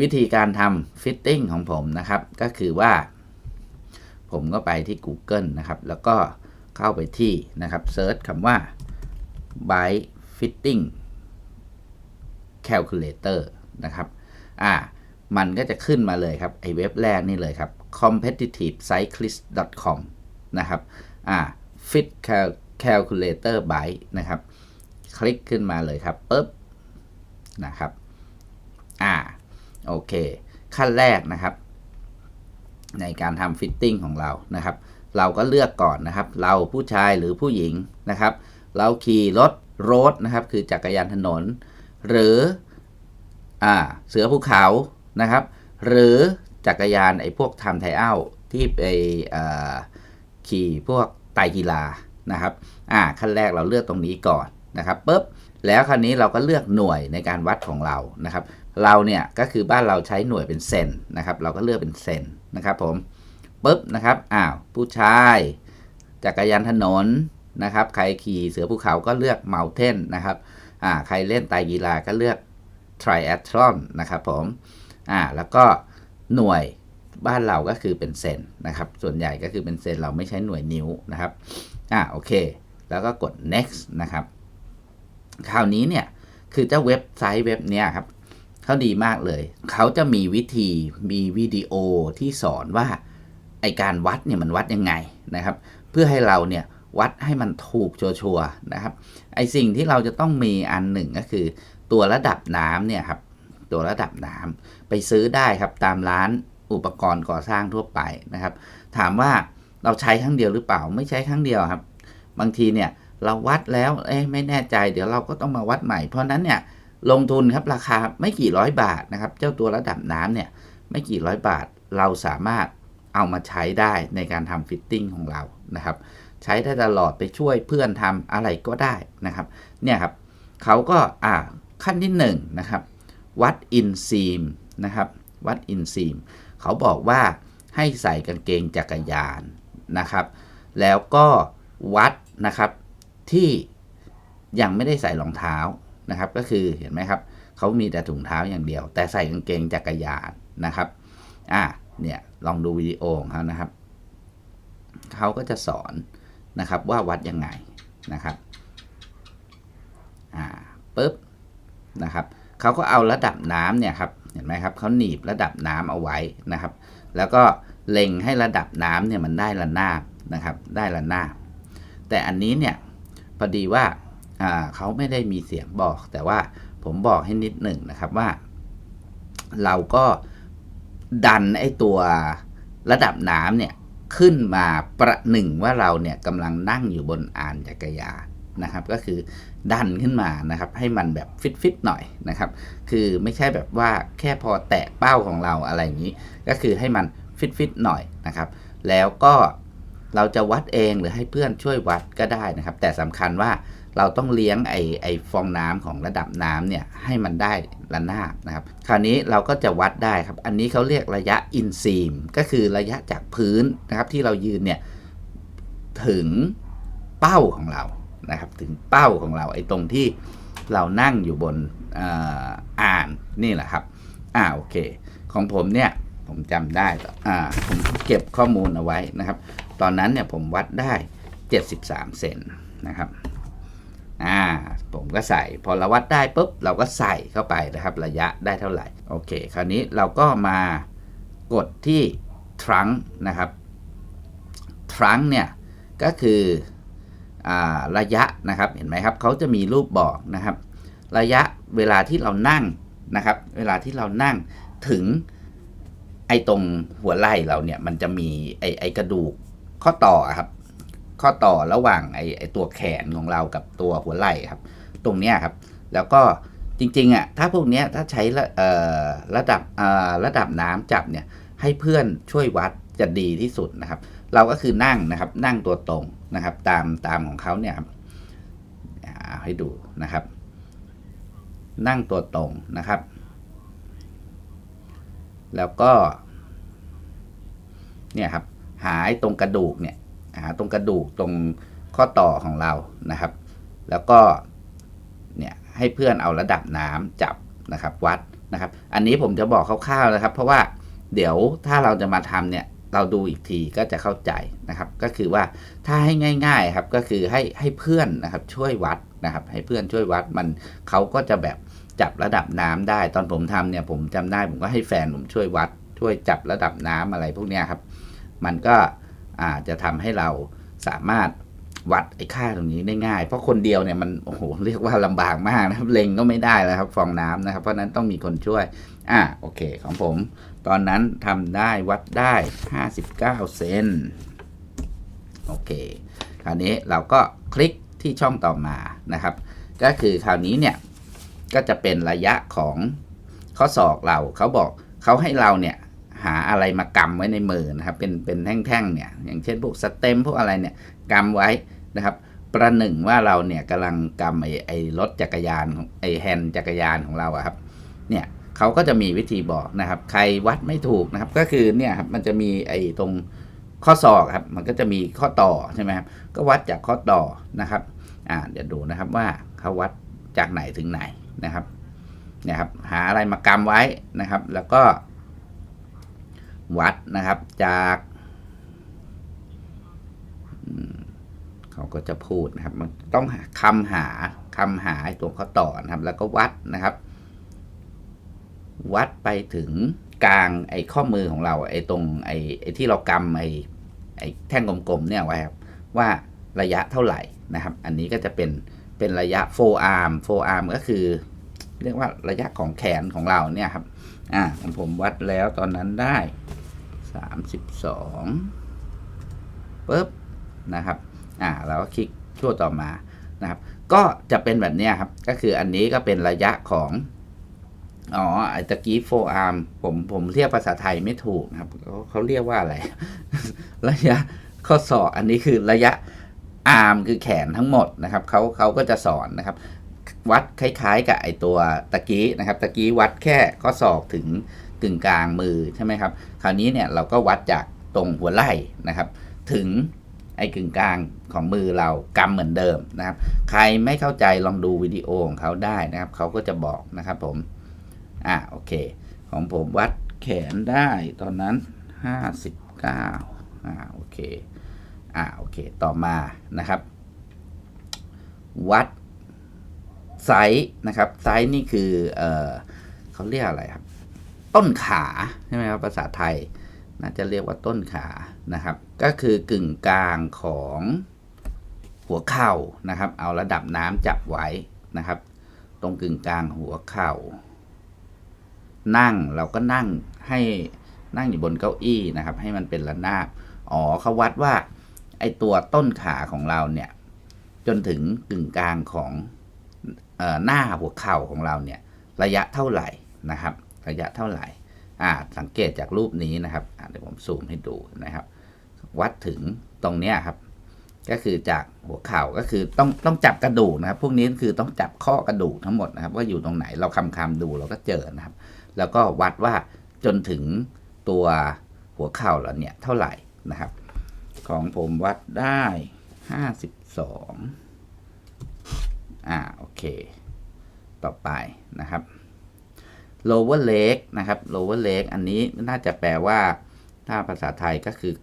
วิธีการทำฟิตติ้งของผมนะครับ ก็คือว่า ผมก็ไปที่ Google นะครับ แล้วก็เข้าไปที่นะครับเซิร์ชคำว่า byte fitting calculator นะครับ อ่า มันก็จะขึ้นมาเลยครับ ไอเว็บแรกนี่เลยครับ competitivecyclist.com นะครับ อ่า fit cal- calculator byte นะครับ คลิกขึ้นมาเลยครับปุ๊บนะครับ อ่า โอเค ขั้นแรกนะครับ ในการทำฟิตติ้งของเรานะครับ เราก็เลือกก่อนนะครับ เราผู้ชายหรือผู้หญิงนะครับ เราขี่รถโรดนะครับ คือจักรยานถนน หรืออ่าเสือภูเขานะครับ หรือจักรยานไอ้พวกทำไทเอาที่ไปขี่พวกไตกีฬานะครับ อ่า ขั้นแรกเราเลือกตรงนี้ก่อนนะครับปุ๊บ แล้วคราวนี้เราก็เลือกหน่วยในการวัดของเรานะครับ เราเนี่ยก็คือบ้านเราใช้หน่วยเป็นเซนนะครับ เราก็เลือกเป็นเซนนะครับผมปุ๊บนะครับอ้าวผู้ชายจักรยานถนนนะครับ ใครขี่เสือภูเขาก็เลือกเม u เทนนะครับอ่าใครเล่นไตกีฬาก็เลือก triathlon นะครับผมอ่าแล้วก็หน่วยบ้านเราก็คือเป็นเซนนะครับ ส่วนใหญ่ก็คือเป็นเซนเราไม่ใช้หน่วยนิ้วนะครับอ่าโอเค แล้วก็กด next นะครับ คราวนี้เนี่ย คือเจ้าเว็บไซต์เว็บเนี้ยครับ เขาดีมากเลย เขาจะมีวิธีมีวิดีโอที่สอนว่าไอการวัดเนี่ยมันวัดยังไงนะครับ เพื่อให้เราเนี่ยวัดให้มันถูกชัวร์นะครับ ไอสิ่งที่เราจะต้องมีอันหนึ่งก็คือ ตัวระดับน้ำเนี่ยครับตัวระดับน้ำไปซื้อได้ครับตามร้านอุปกรณ์ก่อสร้างทั่วไปนะครับ ถามว่าเราใช้ครั้งเดียวหรือเปล่าไม่ใช้ครั้งเดียวครับ บางทีเนี่ยเราวัดแล้วเอ๊ะไม่แน่ใจ เดี๋ยวเราก็ต้องมาวัดใหม่ เพราะนั้นเนี่ย ลงทุนครับราคาไม่กี่ร้อยบาทนะครับ เจ้าตัวระดับน้ำเนี่ยไม่กี่ร้อยบาทเราสามารถเอามาใช้ได้ในการทำฟิตติ้งของเรานะครับ ใช้ได้ตลอดไปช่วยเพื่อนทำอะไรก็ได้นะครับ เนี่ยครับเขาก็อ่าขั้นที่1นงนะครับวัดอินซีมนะครับวัดอินซีมเขาบอกว่าให้ใส่กางเกงจักรยานนะครับ แล้วก็วัดนะครับที่ยังไม่ได้ใส่รองเท้า นะครับ ก็คือเห็นไหมครับเขามีแต่ถุงเท้าอย่างเดียว แต่ใส่กางเกงจักรยานนะครับอ่าเนี่ยลองดูวิดีโอของเขานะครับเขาก็จะสอนนะครับว่าวัดยังไงนะครับอ่าปุ๊บนะครับเขาก็เอาระดับน้ำเนี่ยครับเห็นไหมครับเขาหนีบระดับน้ำเอาไว้นะครับ แล้วก็เล็งให้ระดับน้ำเนี่ยมันได้ระนาบนะครับ ได้ระนาบ แต่อันนี้เนี่ยพอดีว่า เขาไม่ได้มีเสียงบอก แต่ว่าผมบอกให้นิดหนึ่งนะครับว่า เราก็ดันไอ้ตัวระดับน้ำเนี่ยขึ้นมาประหนึ่งว่าเราเนี่ยกำลังนั่งอยู่บนอานจักรยานนะครับ ก็คือดันขึ้นมานะครับ ให้มันแบบฟิตๆหน่อยนะครับ คือไม่ใช่แบบว่าแค่พอแตะเป้าของเราอะไรอย่างนี้ ก็คือให้มันฟิตๆหน่อยนะครับ แล้วก็เราจะวัดเองหรือให้เพื่อนช่วยวัดก็ได้นะครับ แต่สำคัญว่า เราต้องเลี้ยงไอไอฟองน้ำของระดับน้ำเนี่ยให้มันได้ระนาบนะครับ คราวนี้เราก็จะวัดได้ครับ อันนี้เขาเรียกระยะอินซีมก็คือระยะจากพื้นนะครับที่เรายืนเนี่ยถึงเป้าของเรานะครับถึงเป้าของเราไอ้ตรงที่เรานั่งอยู่บนอ่าอ่านนี่แหละครับอ่าโอเค ของผมเนี่ยผมจำได้อ่าผมเก็บข้อมูลเอาไว้นะครับ ตอนนั้นเนี่ยผมวัดได้ 73 เซนนะครับ อ่าผมก็ใส่พอเราวัดได้ปุ๊บเราก็ใส่เข้าไปนะครับระยะได้เท่าไหร่โอเค คราวนี้เราก็มากดที่ทรังนะครับทรังเนี่ยก็คืออ่าระยะนะครับเห็นไหมครับเขาจะมีรูปบอกนะครับ ระยะเวลาที่เรานั่งนะครับ เวลาที่เรานั่งถึงไอ้ตรงหัวไหล่เราเนี่ยมันจะมีไอ้ไอ้กระดูกข้อต่อครับ ข้อต่อระหว่างไอ้ไอตัวแขนของเรากับตัวหัวไหล่ครับ ตรงเนี้ยครับ แล้วก็จริงๆอะถ้าพวกเนี้ยถ้าใช้ระเออระดับเออระดับน้ำจับเนี่ยให้เพื่อนช่วยวัดจะดีที่สุดนะครับ เราก็คือนั่งนะครับ นั่งตัวตรงนะครับ ตามตามของเขาเนี่ยครับเอาให้ดูนะครับ นั่งตัวตรงนะครับ แล้วก็ เนี่ยครับ หาไอ้ตรงกระดูกเนี่ยาตรงกระดูกตรงข้อต่อของเรานะครับ แล้วก็เนี่ยให้เพื่อนเอาระดับน้ำจับนะครับวัดนะครับ อันนี้ผมจะบอกคร่าวๆนะครับ เพราะว่าเดี๋ยวถ้าเราจะมาทำเนี่ยเราดูอีกทีก็จะเข้าใจนะครับ ก็คือว่าถ้าให้ง่ายๆครับก็คือให้ให้เพื่อนนะครับช่วยวัดนะครับ ให้เพื่อนช่วยวัดมันเขาก็จะแบบจับระดับน้ำได้ ตอนผมทำเนี่ยผมจำได้ผมก็ให้แฟนผมช่วยวัด ช่วยจับระดับน้ำอะไรพวกเนี้ยครับ มันก็ อาจจะทำให้เราสามารถวัดไอ้ค่าตรงนี้ได้ง่าย เพราะคนเดียวเนี่ยมันโอ้โหเรียกว่าลำบากมากนะครับเล็งก็ไม่ได้แล้วครับ ฟองน้ำนะครับ เพราะนั้นต้องมีคนช่วย อ่าโอเคของผม ตอนนั้นทำได้วัดได้ 59 เซนโอเค คราวนี้เราก็คลิกที่ช่องต่อมานะครับ ก็คือคราวนี้เนี่ยก็จะเป็นระยะของข้อศอกเราเขาบอกเขาให้เราเนี่ย หาอะไรมากำไว้ในมือนะครับ เป็นเป็นแท่งๆเนี่ยอย่างเช่นพวกสเต็มพวกอะไรเนี่ยกำไว้นะครับ ประหนึ่งว่าเราเนี่ยกำลังกำไอ้ไอ้รถจักรยานไอ้แฮนด์จักรยานของเราอะครับเนี่ยเขาก็จะมีวิธีบอกนะครับ ใครวัดไม่ถูกนะครับ ก็คือเนี่ยครับมันจะมีไอ้ตรงข้อศอกครับ มันก็จะมีข้อต่อใช่ไหมครับก็วัดจากข้อต่อนะครับอ่าเดี๋ยวดูนะครับว่าเขาวัดจากไหนถึงไหนนะครับเนี่ยครับหาอะไรมากำไว้นะครับ แล้วก็ วัดนะครับจากเขาก็จะพูดนะครับ มันต้องหาคำหาคำหาไอ้ตัวข้อต่อนะครับ แล้วก็วัดนะครับ วัดไปถึงกลางไอ้ข้อมือของเรา ไอ้ตรงไอ้ไอ้ที่เรากำไอ้ไอ้แท่งกลมๆเนี่ยไว้ครับ ว่าระยะเท่าไหร่นะครับ อันนี้ก็จะเป็นเป็นระยะ forearm forearm ก็คือ เรียกว่าระยะของแขนของเราเนี่ยครับ อ่าผมวัดแล้วตอนนั้นได้ สามสิบสองปุ๊บนะครับอ่าเราก็คลิกชั่วต่อมานะครับ ก็จะเป็นแบบนี้ครับ ก็คืออันนี้ก็เป็นระยะของอ๋อไอ้ตะกี้โฟอาร์มผมผมเรียกภาษาไทยไม่ถูกนะครับเขาเขาเรียกว่าอะไร ระยะข้อศอกอันนี้คือระยะอาร์มคือแขนทั้งหมดนะครับเขาเขาก็จะสอนนะครับ วัดคล้ายๆ กับไอตัวตะกี้นะครับ ตะกี้วัดแค่ข้อศอกถึง กึ่งกลางมือใช่ไหมครับ คราวนี้เนี่ยเราก็วัดจากตรงหัวไหล่นะครับ ถึงไอ้กึ่งกลางของมือเรากำเหมือนเดิมนะครับ ใครไม่เข้าใจลองดูวิดีโอของเขาได้นะครับ เขาก็จะบอกนะครับผม อ่าโอเค ของผมวัดแขนได้ตอนนั้น 59อ่าโอเค อ่าโอเค ต่อมานะครับ วัดไซส์นะครับ ไซส์นี่คือ เออเขาเรียกอะไรครับ ต้นขาใช่ไหมครับภาษาไทยน่าจะเรียกว่าต้นขานะครับ ก็คือกึ่งกลางของหัวเข่านะครับ เอาระดับน้ำจับไว้นะครับ ตรงกึ่งกลางหัวเข่า นั่งเราก็นั่งให้นั่งอยู่บนเก้าอี้นะครับ ให้มันเป็นระนาบอ๋อเขาวัดว่าไอตัวต้นขาของเราเนี่ย จนถึงกึ่งกลางของออหน้าหัวเข่าของเราเนี่ย ระยะเท่าไหร่นะครับ ระยะเท่าไหร่อ่าสังเกตจากรูปนี้นะครับเดี๋ยวผมซูมให้ดูนะครับ วัดถึงตรงเนี้ยครับ ก็คือจากหัวเข่าก็คือต้องต้องจับกระดูกนะครับ พวกนี้คือต้องจับข้อกระดูกทั้งหมดนะครับ ว่าอยู่ตรงไหนเราคำคำดูเราก็เจอนะครับ แล้วก็วัดว่าจนถึงตัวหัวเข่าเราเนี่ยเท่าไหร่นะครับ ของผมวัดได้ห้าสิบสองอ่าโอเค ต่อไปนะครับ lower leg นะครับ lower leg อันนี้น่าจะแปลว่า ถ้าภาษาไทยก็คือ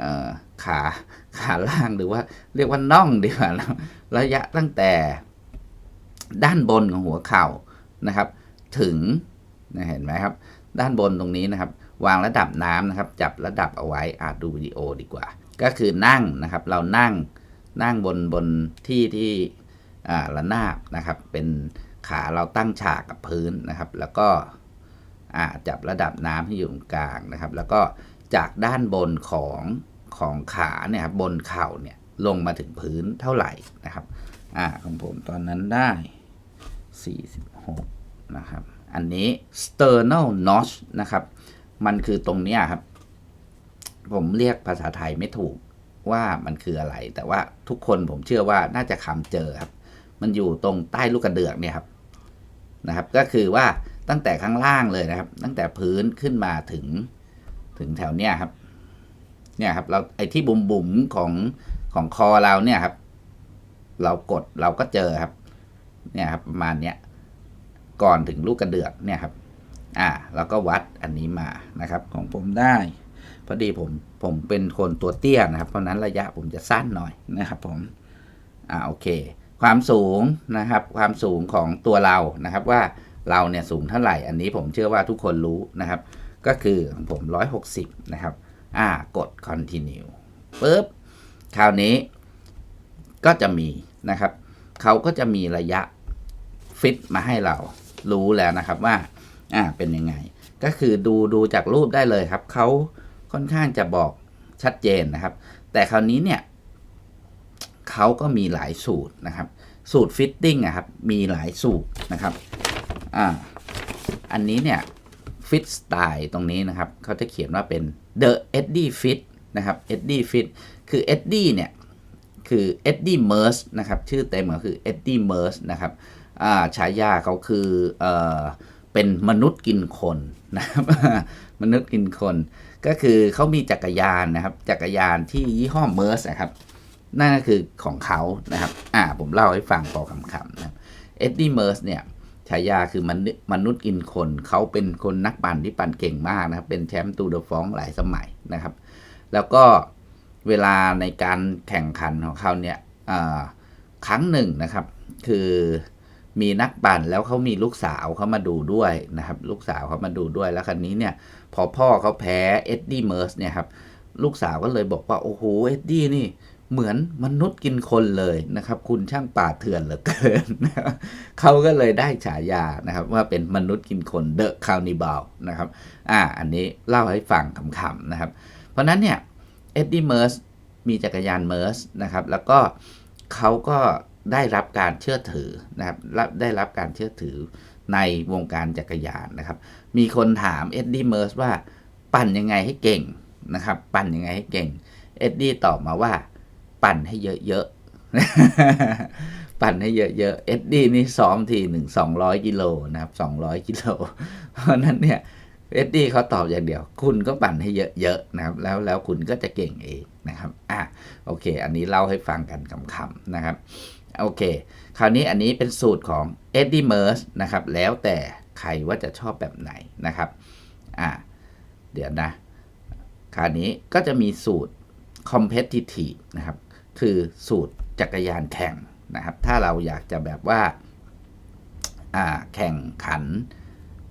อขาขาล่างหรือว่าเรียกว่าน่องดีกว่าระยะตั้งแต่ด้านบนของหัวเข่านะครับ ถึงนะเห็นไหมครับ ด้านบนตรงนี้นะครับ วางระดับน้ำนะครับ จับระดับเอาไว้อาจดูวิดีโอดีกว่า ก็คือนั่งนะครับ เรานั่งนั่งบนบนที่ที่ระนาบนะครับ เป็น ขาเราตั้งฉากกับพื้นนะครับ แล้วก็จับระดับน้ำที่อยู่ตรงกลางนะครับ แล้วก็จากด้านบนของของขาเนี่ยครับบนเข่าเนี่ยลงมาถึงพื้นเท่าไหร่นะครับอ่าของผมตอนนั้นได้ 46 นะครับ อันนี้ sternal notch นะครับ มันคือตรงนี้ครับ ผมเรียกภาษาไทยไม่ถูกว่ามันคืออะไร แต่ว่าทุกคนผมเชื่อว่าน่าจะคำเจอครับ มันอยู่ตรงใต้ลูกกระเดือกเนี่ยครับ นะครับ ก็คือว่าตั้งแต่ข้างล่างเลยนะครับ ตั้งแต่พื้นขึ้นมาถึงถึงแถวเนี้ยครับ เนี่ยครับ เราไอ้ที่บุ๋มบุ๋มของของคอเราเนี่ยครับ เรากดเราก็เจอครับ เนี่ยครับประมาณเนี้ยก่อนถึงลูกกระเดือกเนี่ยครับ อ่าแล้วก็วัดอันนี้มานะครับ ของผมได้พอดีผมผมเป็นคนตัวเตี้ยนะครับ เพราะนั้นระยะผมจะสั้นหน่อยนะครับ ผม อ่าโอเค ความสูงนะครับ ความสูงของตัวเรานะครับ ว่าเราเนี่ยสูงเท่าไหร่ อันนี้ผมเชื่อว่าทุกคนรู้นะครับ ก็คือของผม 160 นะครับ อ่ากด continue ปุ๊บคราวนี้ก็จะมีนะครับ เขาก็จะมีระยะฟิตมาให้เรารู้แล้วนะครับว่าอ่าเป็นยังไง ก็คือดูดูจากรูปได้เลยครับ เขาค่อนข้างจะบอกชัดเจนนะครับ แต่คราวนี้เนี่ย เขาก็มีหลายสูตรนะครับ สูตรฟิตติ้งอะครับมีหลายสูตรนะครับอ่าอันนี้เนี่ยฟิตสไตล์ตรงนี้นะครับเขาจะเขียนว่าเป็น the Eddie Fit นะครับ Eddie Fit คือ Eddie เนี่ยคือ Eddie Merce นะครับชื่อเต็มก็คือ Eddie Merce นะครับอ่าฉายาเขาคือเอ่อเป็นมนุษย์กินคนนะครับมนุษย์กินคน ก็คือเขามีจักรยานนะครับ จักรยานที่ยี่ห้อ Merce นะครับ นั่นก็คือของเขานะครับ อ่าผมเล่าให้ฟังพอคำๆนะเอ็ดดี้เมอร์สเนี่ยฉายาคือมนมนุษย์กินคนเขาเป็นคนนักปั่นที่ปั่นเก่งมากนะครับ เป็นแชมป์ตูเดอฟองหลายสมัยนะครับ แล้วก็เวลาในการแข่งขันของเขาเนี่ยครั้งหนึ่งนะครับ คือมีนักปั่นแล้วเขามีลูกสาวเขามาดูด้วยนะครับ ลูกสาวเขามาดูด้วยแล้วครั้นี้เนี่ย พอพ่อเขาแพ้เอ็ดดี้เมอร์สเนี่ยครับลูกสาวก็เลยบอกว่า โอ้โหเอ็ดดี้นี่ เหมือนมนุษย์กินคนเลยนะครับ คุณช่างป่าเถื่อนเหลือเกิน เขาก็เลยได้ฉายานะครับ ว่าเป็นมนุษย์กินคนเดอะคาวนิบาลนะครับอ่าอันนี้เล่าให้ฟังขำๆนะครับ เพราะฉะนั้นเนี่ยเอ็ดดี้เมอร์สมีจักรยานเมอร์สนะครับ แล้วก็เขาก็ได้รับการเชื่อถือนะครับรับได้รับการเชื่อถือในวงการจักรยานนะครับ มีคนถามเอ็ดดี้เมอร์สว่าปั่นยังไงให้เก่งนะครับ ปั่นยังไงให้เก่งเอ็ดดี้ตอบมาว่า ปั่นให้เยอะๆ ปั่นให้เยอะๆ เอ็ดดี้นี่ซ้อมทีหนึ่งสองร้อยกิโลนะครับสองร้อยกิโล เพราะนั้นเนี่ยเอ็ดดี้เขาตอบอย่างเดียว คุณก็ปั่นให้เยอะๆนะครับ แล้วแล้วคุณก็จะเก่งเองนะครับ อะโอเค อันนี้เล่าให้ฟังกันคำๆนะครับ โอเค คราวนี้อันนี้เป็นสูตรของเอ็ดดี้เมอร์สนะครับ แล้วแต่ใครว่าจะชอบแบบไหนนะครับ อะเดี๋ยวนะ คราวนี้ก็จะมีสูตร competitive นะครับ คือสูตรจักรยานแข่งนะครับ ถ้าเราอยากจะแบบว่าแข่งขัน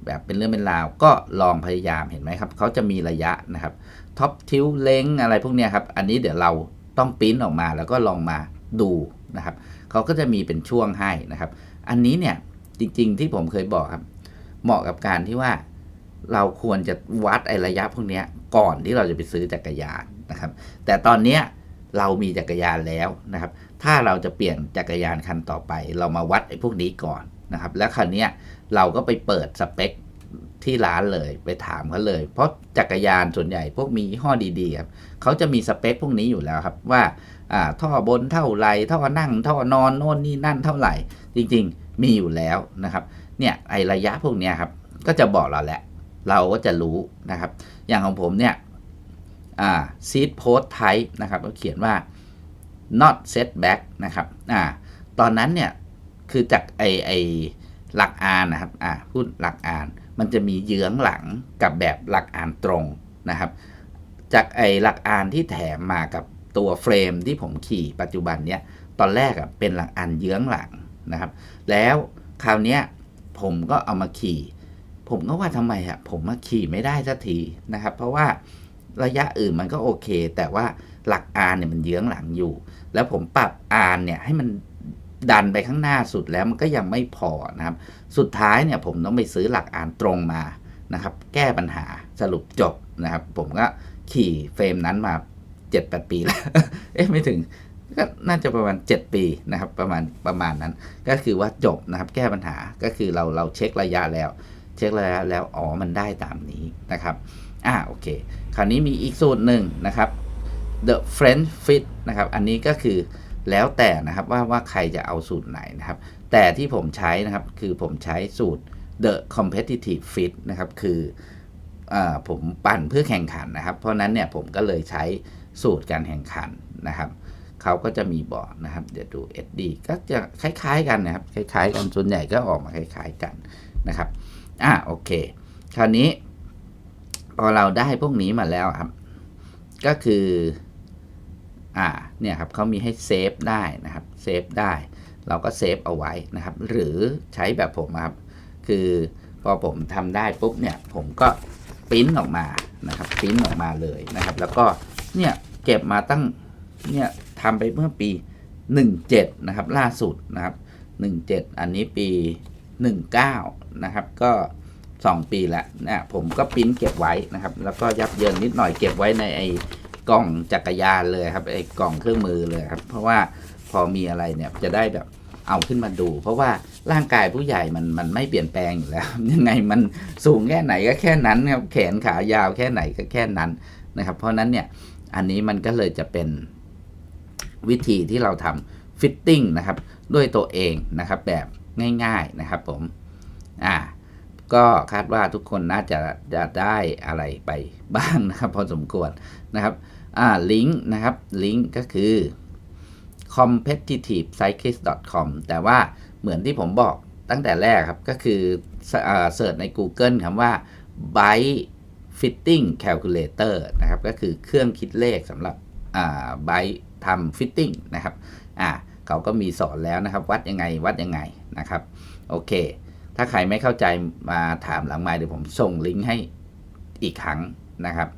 แบบเป็นเรื่องเป็นราว ก็ลองพยายามเห็นไหมครับเขาจะมีระยะนะครับท็อปทิวเล้งอะไรพวกนี้ครับอันนี้เดี๋ยวเราต้องปริ้นออกมาแล้วก็ลองมาดูนะครับเขาก็จะมีเป็นช่วงให้นะครับ อันนี้เนี่ยจริงๆที่ผมเคยบอกครับ เหมาะกับการที่ว่าเราควรจะวัดไอระยะพวกนี้ก่อนที่เราจะไปซื้อจักรยานนะครับ แต่ตอนเนี้ย เรามีจักรยานแล้วนะครับ ถ้าเราจะเปลี่ยนจักรยานคันต่อไป เรามาวัดไอ้พวกนี้ก่อนนะครับ แล้วคันนี้เราก็ไปเปิดสเปคที่ร้านเลยไปถามเขาเลย เพราะจักรยานส่วนใหญ่พวกมียี่ห้อดีๆครับเขาจะมีสเปคพวกนี้อยู่แล้วครับว่าอ่าท่อบนเท่าไหร่ท่อนั่งท่อนอนโน่นนี่นั่นเท่าไหร่ จริงๆมีอยู่แล้วนะครับเนี่ยไอระยะพวกนี้ครับก็จะบอกเราแหละ เราก็จะรู้นะครับ อย่างของผมเนี่ย อ่า seed post type นะครับก็เขียนว่า not setback นะครับอ่าตอนนั้นเนี่ย คือจากไอไอหลักอ่านนะครับอ่าพูดหลักอ่าน มันจะมีเยื้องหลังกับแบบหลักอ่านตรงนะครับ จากไอหลักอ่านที่แถมมากับตัวเฟรมที่ผมขี่ปัจจุบันเนี่ยตอนแรกอะเป็นหลักอ่านเยื้องหลังนะครับ แล้วคราวเนี้ยผมก็เอามาขี่ ผมก็ว่าทำไมอะผมมาขี่ไม่ได้สักทีนะครับ เพราะว่า ระยะอื่นมันก็โอเค แต่ว่าหลักอานเนี่ยมันเยื้องหลังอยู่ แล้วผมปรับอานเนี่ยให้มันดันไปข้างหน้าสุดแล้วมันก็ยังไม่พอนะครับ สุดท้ายเนี่ยผมต้องไปซื้อหลักอานตรงมานะครับ แก้ปัญหาสรุปจบนะครับ ผมก็ขี่เฟรมนั้นมาเจ็ดแปดปีแล้ว เอ๊ะไม่ถึงก็น่าจะประมาณ 7 ปีนะครับ ประมาณประมาณนั้น ก็คือว่าจบนะครับ แก้ปัญหาก็คือเราเราเช็คระยะแล้ว เช็คระยะแล้วอ๋อมันได้ตามนี้นะครับ อ่าโอเค คราวนี้มีอีกสูตรหนึ่งนะครับ the French fit นะครับ อันนี้ก็คือแล้วแต่นะครับว่าว่าใครจะเอาสูตรไหนนะครับ แต่ที่ผมใช้นะครับ คือผมใช้สูตร the competitive fit นะครับ คืออาผมปั่นเพื่อแข่งขันนะครับ เพราะฉะนั้นเนี่ยผมก็เลยใช้สูตรการแข่งขันนะครับเขาก็จะมีบอกนะครับ เดี๋ยวดู SD ก็จะคล้ายๆกันนะครับ คล้ายๆกันส่วนใหญ่ก็ออกมาคล้ายๆกันนะครับ อ่าโอเค คราวนี้ พอเราได้พวกนี้มาแล้วครับ ก็คือ อ่า เนี่ยครับเขามีให้เซฟได้นะครับ เซฟได้ เราก็เซฟเอาไว้นะครับ หรือใช้แบบผมครับ คือพอผมทำได้ปุ๊บเนี่ย ผมก็ปริ้นออกมานะครับปริ้นออกมาเลยนะครับ แล้วก็ เนี่ย เก็บมาตั้ง เนี่ยทำไปเมื่อปี 17 นะครับ ล่าสุดนะครับ 17 อันนี้ปี 19 นะครับ ก็ 2 ปีแล้วนะผมก็ปิ้นเก็บไว้นะครับ แล้วก็ยับเยินนิดหน่อยเก็บไว้ในไอ้กล่องจักรยานเลยครับไอ้กล่องเครื่องมือเลยครับ เพราะว่าพอมีอะไรเนี่ยจะได้แบบเอาขึ้นมาดู เพราะว่าร่างกายผู้ใหญ่มันมันไม่เปลี่ยนแปลงอยู่แล้ว ยังไงมันสูงแค่ไหนก็แค่นั้นครับแขนขายาวแค่ไหนก็แค่นั้นนะครับ เพราะนั้นเนี่ยอันนี้มันก็เลยจะเป็นวิธีที่เราทำฟิตติ้งนะครับ ด้วยตัวเองนะครับ แบบง่าย ๆนะครับผมอ่า ก็คาดว่าทุกคนน่าจะจะได้อะไรไปบ้างนะครับ พอสมควรนะครับอ่าลิงก์นะครับลิงก์ก็คือ competitivecyclist.com แต่ว่าเหมือนที่ผมบอกตั้งแต่แรกครับ ก็คือเสิร์ชใน Google คำว่า bike fitting calculator นะครับ ก็คือเครื่องคิดเลขสำหรับไบทำฟิตติ้งนะครับอ่าเขาก็มีสอนแล้วนะครับ วัดยังไงวัดยังไงนะครับ โอเค ถ้าใครไม่เข้าใจมาถามหลังไมค์เดี๋ยวผมส่งลิงก์ให้อีกครั้งนะครับ